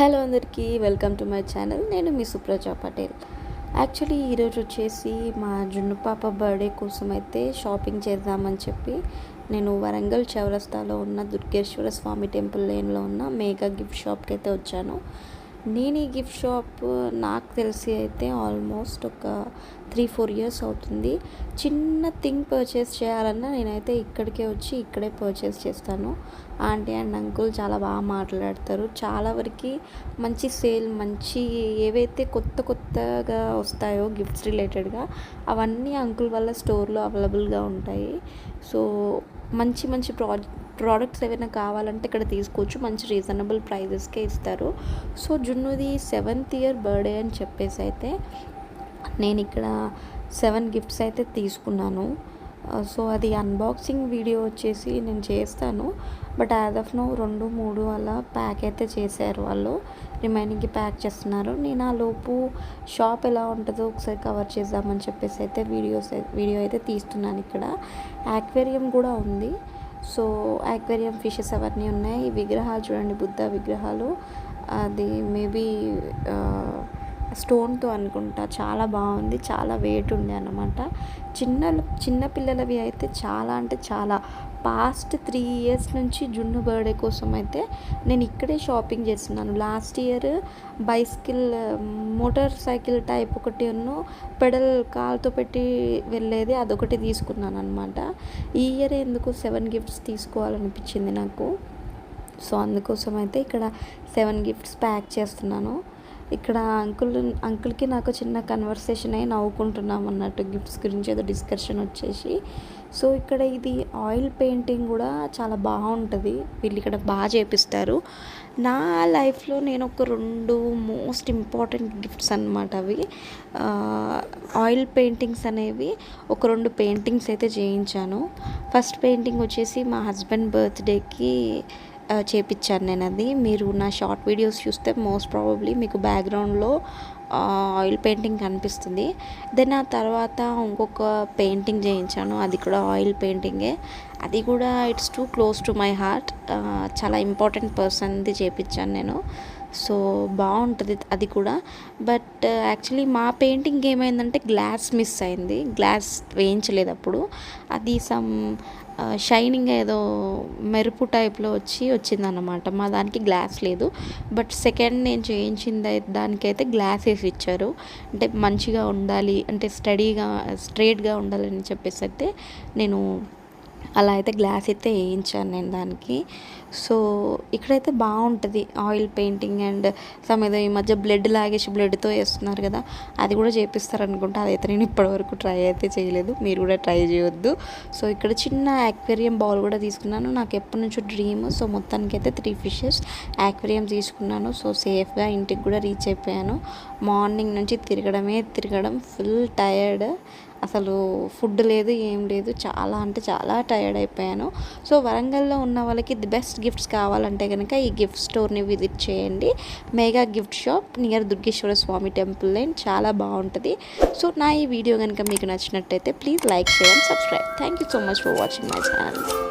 Hello అందరికీ welcome to my channel. నేను మీ Supraja Patel. Actually ఈరోజు వచ్చేసి మా జున్ను పాప బర్త్డే కోసం అయితే షాపింగ్ చేద్దామని చెప్పి నేను వరంగల్ చౌరస్తాలో ఉన్న దుర్గేశ్వర స్వామి టెంపుల్ లేన్లో ఉన్న మేఘా గిఫ్ట్ షాప్కి అయితే వచ్చాను. నేను ఈ గిఫ్ట్ షాప్ నాకు తెలిసి అయితే ఆల్మోస్ట్ ఒక త్రీ ఫోర్ ఇయర్స్ అవుతుంది. చిన్న థింగ్ పర్చేస్ చేయాలన్నా నేనైతే ఇక్కడికే వచ్చి ఇక్కడే పర్చేస్ చేస్తాను. ఆంటీ అండ్ అంకుల్ చాలా బాగా మాట్లాడతారు. చాలా వరకు మంచి సేల్ మంచి ఏవైతే కొత్త కొత్తగా వస్తాయో గిఫ్ట్స్ రిలేటెడ్గా అవన్నీ అంకుల్ వల్ల స్టోర్లో అవైలబుల్గా ఉంటాయి. సో మంచి మంచి ప్రాజెక్ట్ ప్రోడక్ట్స్ ఏమైనా కావాలంటే ఇక్కడ తీసుకోవచ్చు. మంచి రీజనబుల్ ప్రైజెస్కే ఇస్తారు. సో జున్నుది సెవెంత్ ఇయర్ బర్త్డే అని చెప్పేసి అయితే నేను ఇక్కడ సెవెన్ గిఫ్ట్స్ అయితే తీసుకున్నాను. సో అది అన్బాక్సింగ్ వీడియో వచ్చేసి నేను చేస్తాను. బట్ యాజ్ ఆఫ్ నో రెండు మూడు అలా ప్యాక్ అయితే చేశారు వాళ్ళు. రిమైనింగ్కి ప్యాక్ చేస్తున్నారు. నేను ఆ లోపు షాప్ ఎలా ఉంటుందో ఒకసారి కవర్ చేద్దామని చెప్పేసి అయితే వీడియోస్ వీడియో అయితే తీస్తున్నాను ఇక్కడ. యాక్వేరియం కూడా ఉంది. సో యాక్వేరియం ఫిషెస్ అవన్నీ ఉన్నాయి. ఈ విగ్రహాలు చూడండి బుద్ధ విగ్రహాలు. అది మేబీ స్టోన్తో అనుకుంటా చాలా బాగుంది చాలా వెయిట్ ఉండే అనమాట చిన్న చిన్నపిల్లలవి అయితే చాలా అంటే చాలా. పాస్ట్ త్రీ ఇయర్స్ నుంచి జున్ను బర్త్డే కోసం అయితే నేను ఇక్కడే షాపింగ్ చేస్తున్నాను. Last year bicycle motorcycle type ఒకటి ఉన్ను పెడల్ కాల్తో పెట్టి వెళ్ళేది అదొకటి తీసుకున్నాను అనమాట ఈ ఇయర్ ఎందుకు సెవెన్ గిఫ్ట్స్ తీసుకోవాలనిపించింది నాకు. సో అందుకోసం అయితే ఇక్కడ సెవెన్ గిఫ్ట్స్ ప్యాక్ చేస్తున్నాను. ఇక్కడ అంకుల్ అంకుల్కి నాకు చిన్న కన్వర్సేషన్ అయి నవ్వుకుంటున్నాం అన్నట్టు గిఫ్ట్స్ గురించి ఏదో డిస్కషన్ వచ్చేసి. సో ఇక్కడ ఇది ఆయిల్ పెయింటింగ్ కూడా చాలా బాగుంటుంది. వీళ్ళు ఇక్కడ బాగా చేపిస్తారు. నా లైఫ్లో నేను ఒక రెండు మోస్ట్ ఇంపార్టెంట్ గిఫ్ట్స్ అనమాట అవి. ఆయిల్ పెయింటింగ్స్ అనేవి ఒక రెండు పెయింటింగ్స్ అయితే చేయించాను. ఫస్ట్ పెయింటింగ్ వచ్చేసి మా హస్బెండ్ బర్త్డేకి చేపించాను నేను అది మీరు నా షార్ట్ వీడియోస్ చూస్తే మోస్ట్ ప్రాబబ్లీ మీకు బ్యాక్గ్రౌండ్లో ఆయిల్ పెయింటింగ్ కనిపిస్తుంది. దెన్ ఆ తర్వాత ఇంకొక పెయింటింగ్ చేయించాను. అది కూడా ఆయిల్ పెయింటింగే. అది కూడా it's too close to my heart. చాలా ఇంపార్టెంట్ పర్సన్ది చేయించాను నేను. సో బాగుంటుంది అది కూడా. బట్ యాక్చువల్లీ మా పెయింటింగ్ ఏమైందంటే గ్లాస్ మిస్ అయింది. గ్లాస్ వేయించలేదు అప్పుడు. అది సమ్ షైనింగ్ ఏదో మెరుపు టైప్లో వచ్చి వచ్చిందనమాట మా దానికి గ్లాస్ లేదు. బట్ సెకండ్ నేను చేయించింది దానికైతే గ్లాసెస్ ఇచ్చారు. అంటే మంచిగా ఉండాలి అంటే స్టడీగా స్ట్రేట్గా ఉండాలని చెప్పేసి అయితే నేను అలా అయితే గ్లాస్ అయితే వేయించాను నేను దానికి. సో ఇక్కడైతే బాగుంటుంది ఆయిల్ పెయింటింగ్ అండ్ సమ్ ఏదో ఈ మధ్య బ్లడ్ లాగేసి బ్లడ్తో వేస్తున్నారు కదా అది కూడా చేపిస్తారు అనుకుంటా అదైతే నేను ఇప్పటివరకు ట్రై అయితే చేయలేదు. మీరు కూడా ట్రై చేయొద్దు. సో ఇక్కడ చిన్న యాక్వేరియం బౌల్ కూడా తీసుకున్నాను. నాకు ఎప్పటి నుంచో డ్రీమ్. సో మొత్తానికి అయితే త్రీ ఫిషెస్ యాక్వేరియం తీసుకున్నాను. సో సేఫ్గా ఇంటికి కూడా రీచ్ అయిపోయాను. మార్నింగ్ నుంచి తిరగడమే తిరగడం. ఫుల్ టయర్డ్ అసలు ఫుడ్ లేదు ఏం లేదు. చాలా అంటే చాలా టైర్డ్ అయిపోయాను. సో వరంగల్లో ఉన్న వాళ్ళకి ది బెస్ట్ గిఫ్ట్స్ కావాలంటే కనుక ఈ గిఫ్ట్ స్టోర్ని విజిట్ చేయండి. Mega gift shop near Durgeshwara Swamy temple line చాలా బాగుంటుంది. సో నా ఈ వీడియో కనుక మీకు నచ్చినట్టయితే please like share and subscribe thank you so much for watching my channel